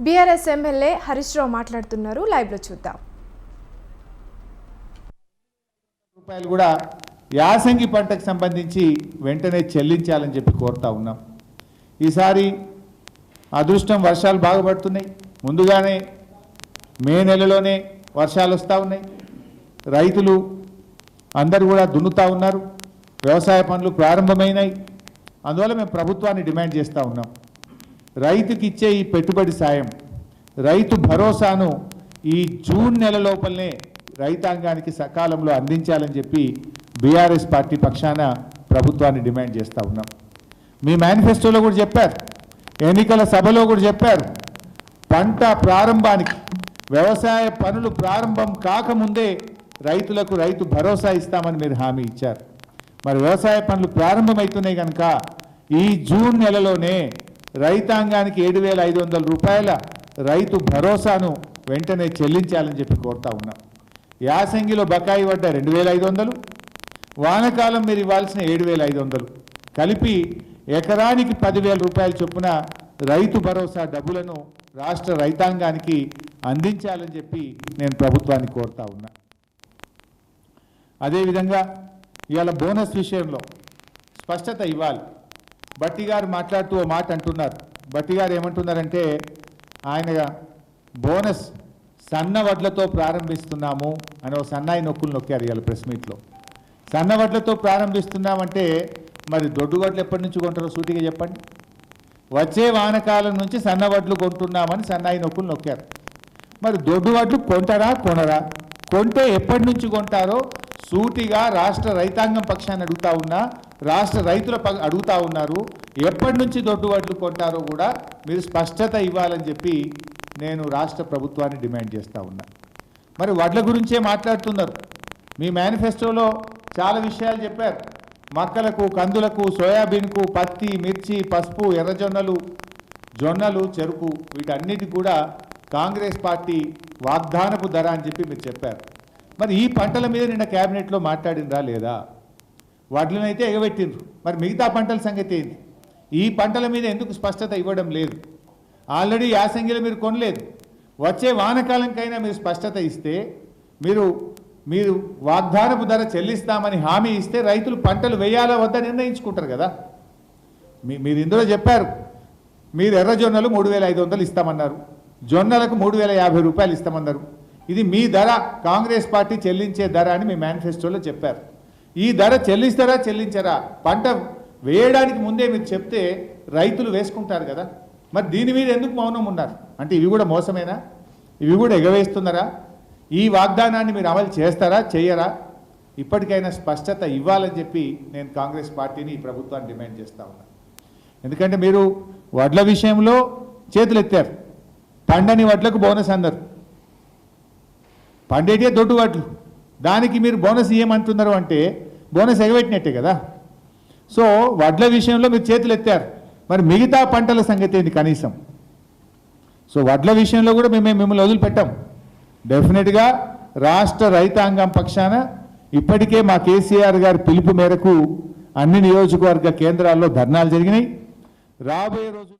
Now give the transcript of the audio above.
BRS MLA Harish Rao మాట్లాడుతున్నారు. లైవ్లో చూద్దాం. రూపాయలు కూడా యాసంగి పంటకు సంబంధించి వెంటనే చెల్లించాలని చెప్పి కోరుతా ఉన్నాం. ఈసారి అదృష్టం వర్షాలు బాగా పడుతున్నాయి. ముందుగానే మే నెలలోనే వర్షాలు వస్తూ ఉన్నాయి. రైతులు అందరూ కూడా దున్నుతా ఉన్నారు. వ్యవసాయ పనులు ప్రారంభమైనాయి. అందువల్ల మేము ప్రభుత్వాన్ని డిమాండ్ చేస్తూ ఉన్నాం. రైతుకి ఇచ్చే ఈ పెట్టుబడి సాయం రైతు భరోసాను ఈ జూన్ నెల లోపలనే రైతాంగానికి సకాలంలో అందించాలని చెప్పి బీఆర్ఎస్ పార్టీ పక్షాన ప్రభుత్వాన్ని డిమాండ్ చేస్తూ ఉన్నాం. మీ మేనిఫెస్టోలో కూడా చెప్పారు ఎన్నికల సభలో కూడా చెప్పారు పంట ప్రారంభానికి వ్యవసాయ పనులు ప్రారంభం కాకముందే రైతులకు రైతు భరోసా ఇస్తామని మీరు హామీ ఇచ్చారు. మరి వ్యవసాయ పనులు ప్రారంభమవుతున్నాయి కనుక ఈ జూన్ నెలలోనే రైతాంగానికి ఏడు వేల ఐదు వందల రూపాయల రైతు భరోసాను వెంటనే చెల్లించాలని చెప్పి కోరుతా ఉన్నాం. యాసంగిలో బకాయి పడ్డ రెండు వేల ఐదు వందలు వానకాలం మీరు ఇవ్వాల్సిన ఏడు వేల ఐదు వందలు. కలిపి ఎకరానికి పదివేల రూపాయల చొప్పున రైతు భరోసా డబ్బులను రాష్ట్ర రైతాంగానికి అందించాలని చెప్పి నేను ప్రభుత్వాన్ని కోరుతా ఉన్నా. అదేవిధంగా ఇవాళ బోనస్ విషయంలో స్పష్టత ఇవ్వాలి. బట్టి గారు మాట్లాడుతూ ఓ మాట అంటున్నారు. బట్టి గారు ఏమంటున్నారంటే ఆయన బోనస్ సన్న వడ్లతో ప్రారంభిస్తున్నాము అని ఒక సన్నాయి నొక్కులు నొక్కారు ఇవాళ ప్రెస్ మీట్లో. సన్న వడ్లతో ప్రారంభిస్తున్నామంటే మరి దొడ్డు వడ్లు ఎప్పటి నుంచి కొంటారో సూటిగా చెప్పండి. వచ్చే వానకాలం నుంచి సన్న వడ్లు కొంటున్నామని సన్నాయి నొక్కులు నొక్కారు. మరి దొడ్డు వడ్లు కొంటారా కొనరా? కొంటే ఎప్పటి నుంచి కొంటారో సూటిగా రాష్ట్ర రైతాంగం పక్షాన్ని అడుగుతా ఉన్నా రాష్ట్ర రైతుల ప- అడుగుతా ఉన్నారు ఎప్పటి నుంచి దొడ్డు వడ్లు కొంటారో కూడా మీరు స్పష్టత ఇవ్వాలని చెప్పి నేను రాష్ట్ర ప్రభుత్వాన్ని డిమాండ్ చేస్తా ఉన్నా. మరి వడ్ల గురించే మాట్లాడుతున్నారు. మీ మేనిఫెస్టోలో చాలా విషయాలు చెప్పారు. మక్కలకు కందులకు సోయాబీన్కు పత్తి మిర్చి పసుపు ఎర్రజొన్నలు జొన్నలు చెరుకు వీటన్నిటి కూడా కాంగ్రెస్ పార్టీ వాగ్దానపు ధర అని చెప్పి మీరు చెప్పారు. మరి ఈ పంటల మీద నిన్న క్యాబినెట్లో మాట్లాడిందా లేదా? వడ్లనైతే ఎగబెట్టిండ్రు. మరి మిగతా పంటల సంగతి ఏంది? ఈ పంటల మీద ఎందుకు స్పష్టత ఇవ్వడం లేదు? ఆల్రెడీ యాసంగిలో మీరు కొనలేదు. వచ్చే వానకాలంకైనా మీరు స్పష్టత ఇస్తే మీరు మీరు వాగ్దానపు ధర చెల్లిస్తామని హామీ ఇస్తే రైతులు పంటలు వేయాలా వద్దా నిర్ణయించుకుంటారు కదా? మీ మీరు ఇందులో చెప్పారు. మీరు ఎర్రజొన్నలు మూడు వేల ఐదు వందలు ఇస్తామన్నారు. జొన్నలకు మూడు వేల యాభై రూపాయలు ఇస్తామన్నారు. ఇది మీ ధర. కాంగ్రెస్ పార్టీ చెల్లించే ధర అని మీ మేనిఫెస్టోలో చెప్పారు. ఈ ధర చెల్లిస్తారా చెల్లించరా? పంట వేయడానికి ముందే మీరు చెప్తే రైతులు వేసుకుంటారు కదా. మరి దీని మీద ఎందుకు మౌనం ఉన్నారు? అంటే ఇవి కూడా మోసమేనా? ఇవి కూడా ఎగవేస్తున్నారా? ఈ వాగ్దానాన్ని మీరు అమలు చేస్తారా చేయరా ఇప్పటికైనా స్పష్టత ఇవ్వాలని చెప్పి నేను కాంగ్రెస్ పార్టీని ఈ ప్రభుత్వాన్ని డిమాండ్ చేస్తా ఉన్నాను ఎందుకంటే మీరు వడ్ల విషయంలో చేతులు ఎత్తారు పండని వడ్లకు బోనస్ అన్నారు. పండేటే దొడ్డు వడ్లు. దానికి మీరు బోనస్ ఇవ్వమంటున్నారు అంటే బోనస్ ఎగబెట్టినట్టే కదా. సో వడ్ల విషయంలో మీరు చేతులు ఎత్తారు మరి మిగతా పంటల సంగతి ఏంది కనీసం? సో వడ్ల విషయంలో కూడా మేము మిమ్మల్ని వదిలిపెట్టాం. డెఫినెట్గా రాష్ట్ర రైతాంగం పక్షాన ఇప్పటికే మా కేసీఆర్ గారి పిలుపు మేరకు అన్ని నియోజకవర్గ కేంద్రాల్లో ధర్నాలు జరిగినాయి. రాబోయే రోజు